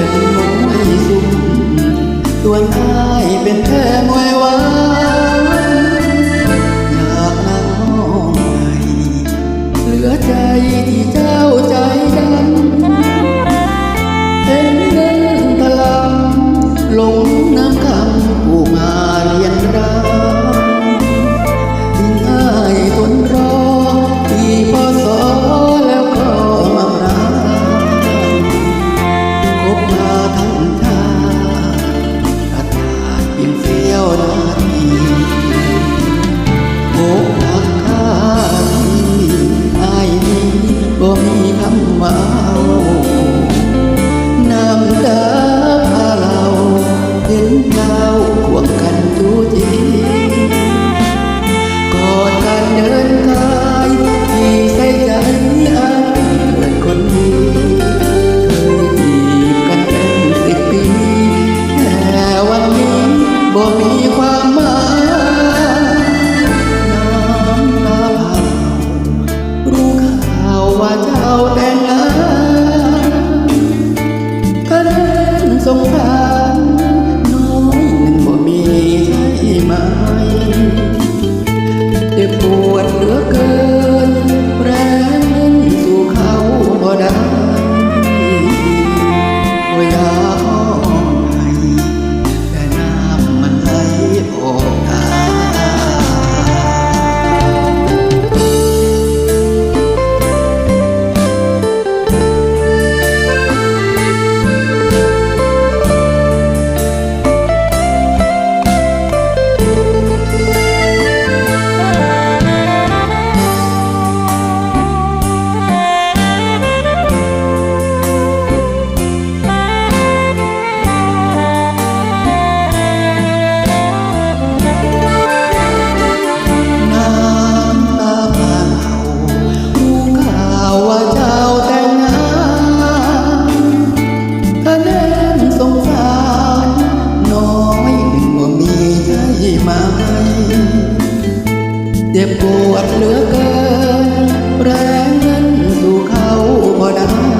เหม เจ็บปวดเหลือเกิน แรงนั้นสู่เขาพอได้